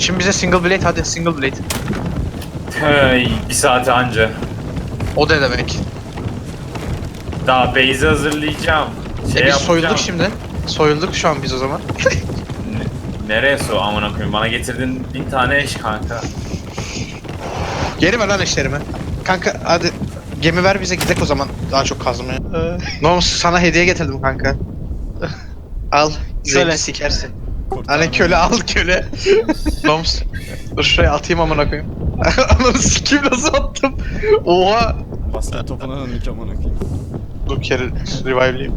Şimdi bize single blade hadi single blade. Hey, bir saate anca. O da demek. Daha base'i hazırlayacağım. E biz yapacağım. soyulduk şimdi. Soyulduk şu an biz o zaman. Ne- Nereye so amına koyayım? Bana getirdin bin tane eş kanka. Geri ver lan eşlerimi. Kanka hadi gemi ver bize gidek o zaman daha çok kazmaya. Nomus sana hediye getirdim kanka. al. Zevkli sikersin. Hani köle al köle. Nomus. Dur şuraya atayım amına koyayım. Ananı sikeyim nasıl attım. Oha. Basket topuna döndük amına koyayım. Dur kere revive'liyim.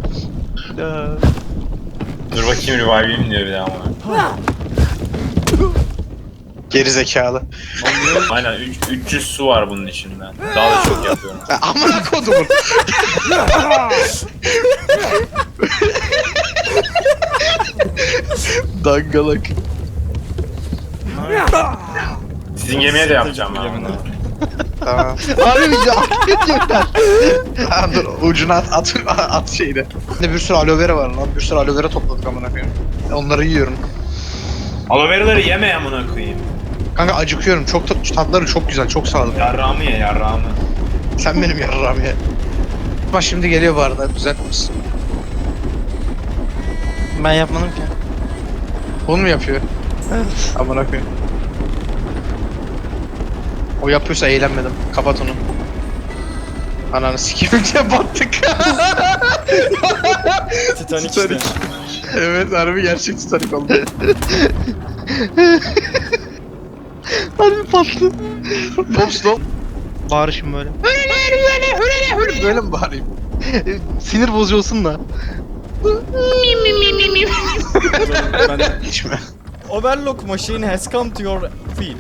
Dur bakayım revive'im diyor bir daha ama. Geri zekalı. Aynen üç- 300 su var bunun içinde. Daha da çok yapıyorum. Ya Amına kodumun. Dangalak. Sizin gemiye de yapacağım ben bunu. Tamam. Abi ya yeter. Ha, dur ucuna at, at, at şeyini. Ne bir sürü aloe vera var lan. Bir sürü aloe vera topladık amına koyayım. Onları yiyorum. Aloe veraları yeme amına koyayım. Kanka acıkıyorum. Çok tat- tatları çok güzel, çok sağlıklı. Yarrağımı ye yarrağımı. Sen benim yararım ya. Ama şimdi geliyor bu arada. Düzeltmişsin. Ben yapmadım ki. Bunu mu yapıyor? Evet. Amına koyayım. O yapıyorsa eğlenmedim. Kapat onu. Ananı sikeyim diye battık. Titanic işte. evet harbi gerçek Titanic oldu. Harbi patlı. Pop stop. Bağırışım böyle. Böyle mi bağırayım? Sinir bozuyorsun da. ben İçme. Overlock machine has come to your field.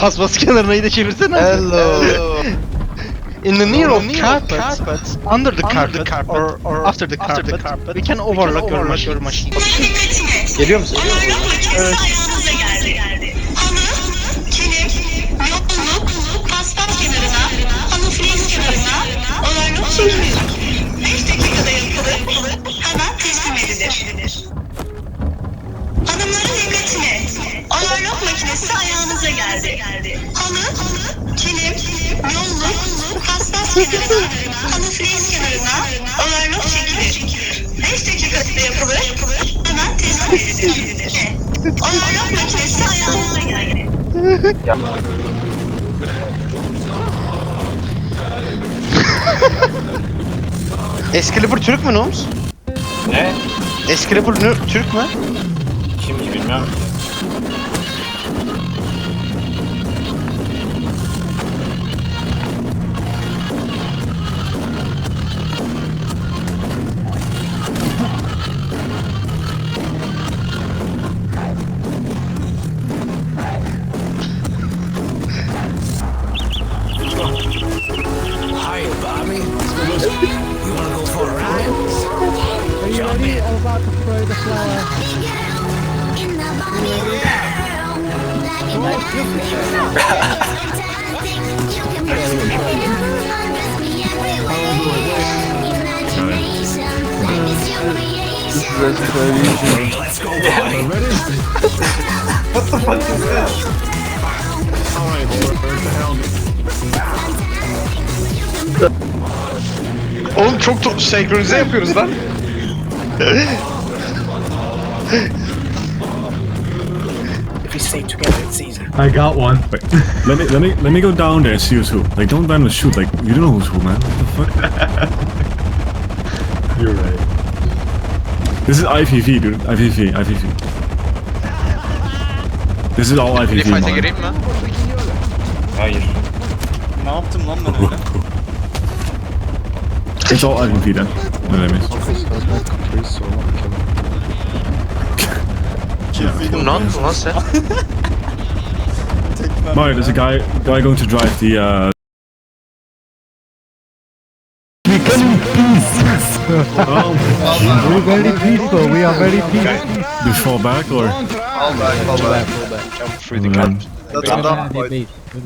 Paspas kenarına iyi de çevirsene. Hello. In the near of carpet, carpet, under the carpet, carpet, or, or after the carpet, we can overlock your machine. Geliyor musun? Evet. ayağınıza geldi. Halı, kilim, yolluk, paspas kenarına, halı flex kenarına, overlock çekilir. 5 dakikada yapılır, hemen teslim edilir. Hanımların dikkatine, overlock makinesi ayağınıza geldi. Halı, kilim, yolluk, paspas kenarına, halı flex kenarına, overlock çekilir. 5 dakikada yapılır, hemen teslim edilir. Overlock makinesi ayağınıza geldi. Excalibur Türk mü Noms? Ne? Excalibur nü- Türk mü? Kim ki bilmiyorum. Go, Bobby. Oğlum çok to- senkronize yapıyoruz lan. We stay together, it's easy. I got one. Wait, let me let me let me go down there and see who's who. Like don't run and shoot. Like you don't know who's who, man. What the fuck? You're right. This is IVV, dude. IVV, IVV. This is all Bir IVV, fight'e man. gireyim mi? Hayır. Ne yaptım lan ben öyle? It's all IVV then. No, that means. Oğlum ne yaptın lan sen? Mario, there's a guy guy going to drive the uh Oh, We're very peaceful. We are very peaceful. you fall back or? Free the Um, cat. That's a dumb fight.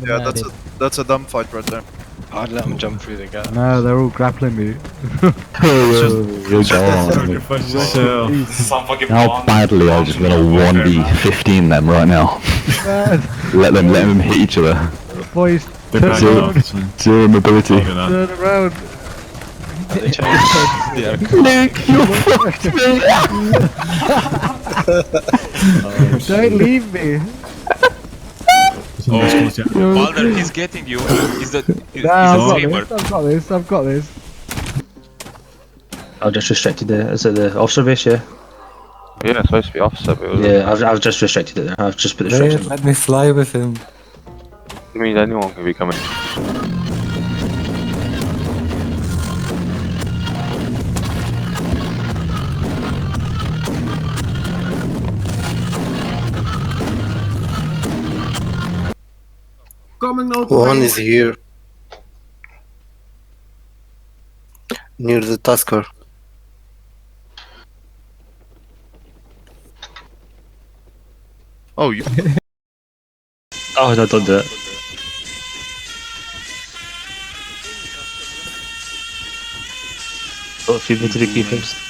Yeah, that's a that's a dumb fight right there. Hadi let him jump through the gap. No, they're all grappling me. Oh, Sacrifice yourself. Some fucking How badly I just want to 1v15 them right now. Let them let them hit each other. boys, turn back Zero. off. around, so- Zero mobility. Look at that. turn around. They Luke, you fucked me. Don't leave me. Oh, yeah. Balder, he's getting you. He's the he's, Nah, I've he's a got streamer. this, I've got this, I've got this. I've just restricted the. Is it the officer base? Yeah. Yeah, it's supposed to be officer, but it was- Yeah, I've, I've just restricted it there. I've just put the restrictions. let me fly with him. It means anyone can be coming. One is here. Near the tasker. Oh, you. Oh, no, don't do it. Oh, feed me to the keyframes. Spoon,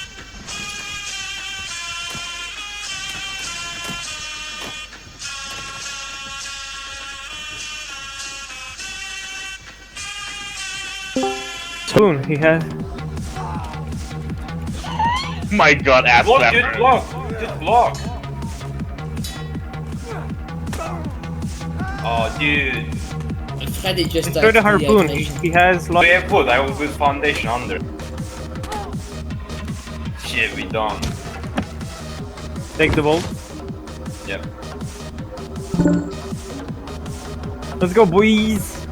he has. My god, ass Block, dude, block. Dude, block. Oh, dude. Freddy just Throw the harpoon. He, he has. Do Lo- you have food? I will put foundation under. Shit, we done. Take the bolt. Yep. Let's go, boys.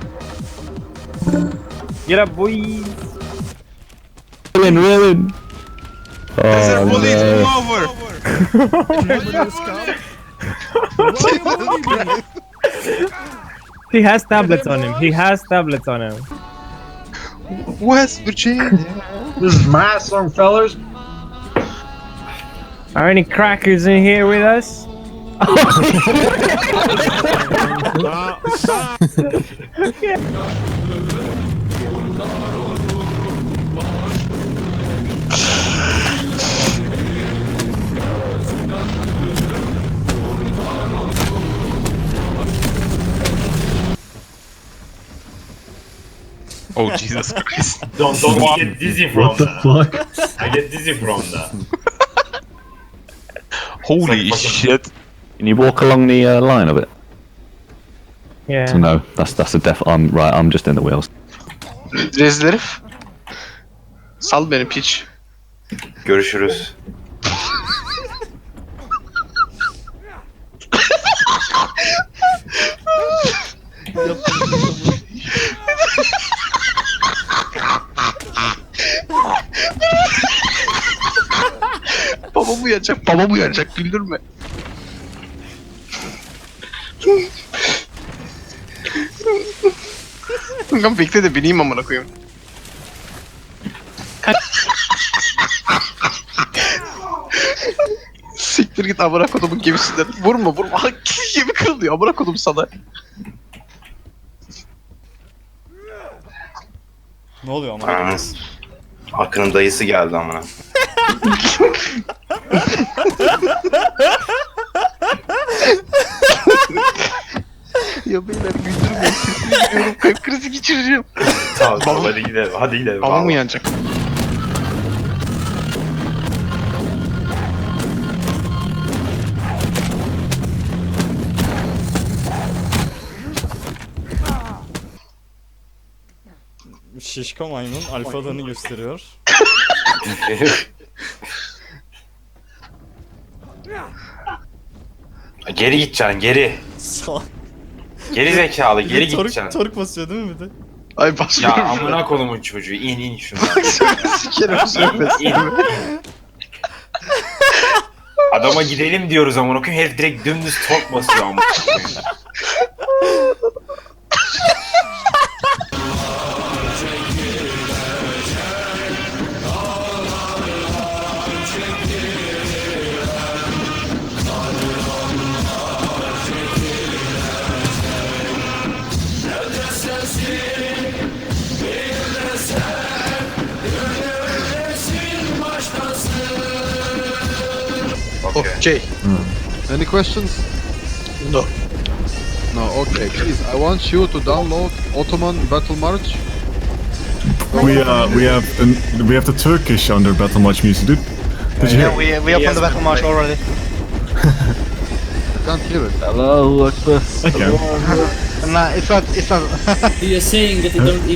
Get up, boys. Win, win. Oh no. over! He has tablets on him. He has tablets on him. West Virginia. This is my song, fellas. Are any crackers in here with us? Oh Jesus Christ. Don't, don't get dizzy from What the that. fuck? I get dizzy from that. Holy fucking- shit. Can you walk along the uh, line of it? Yeah. So no, that's that's a def. I'm right. I'm just in the wheels. Rezil herif. Sal beni piç. Görüşürüz. Babam uyanacak, babam uyanacak, güldürme. Kankam bekle de bineyim amına koyayım. Siktir git amına kodumun gemisinden. Vurma vurma. Gemi kırılıyor amına kodum sana. Ne oluyor ama? Akın'ın dayısı geldi amına. Ya beyler güldürmeyin. Sesini biliyorum. Kalp krizi geçireceğim. Tamam tamam hadi gidelim hadi gidelim. Babam Vallahi. uyanacak. Şişko maymun alfalarını gösteriyor. Geri gideceksin geri. Sağ. Geri zekalı geri gideceksin. tork basıyor değil mi bir de? Ay Ya basmıyorum. amına kodumun çocuğu in in şuna. Sikerim söylemesin. İn. Adama gidelim diyoruz amına koyayım herif direkt dümdüz tork basıyor amına koyayım. Jay. Any questions? No. No, okay. Please, I want you to download Ottoman Battle March. We uh we have an, we have the Turkish under Battle March music, dude. Did you hear? Yeah, we we opened the battle march already. I can't hear it. Hello, Akbar. I can. Nah, it's not. It's not. You're saying that you don't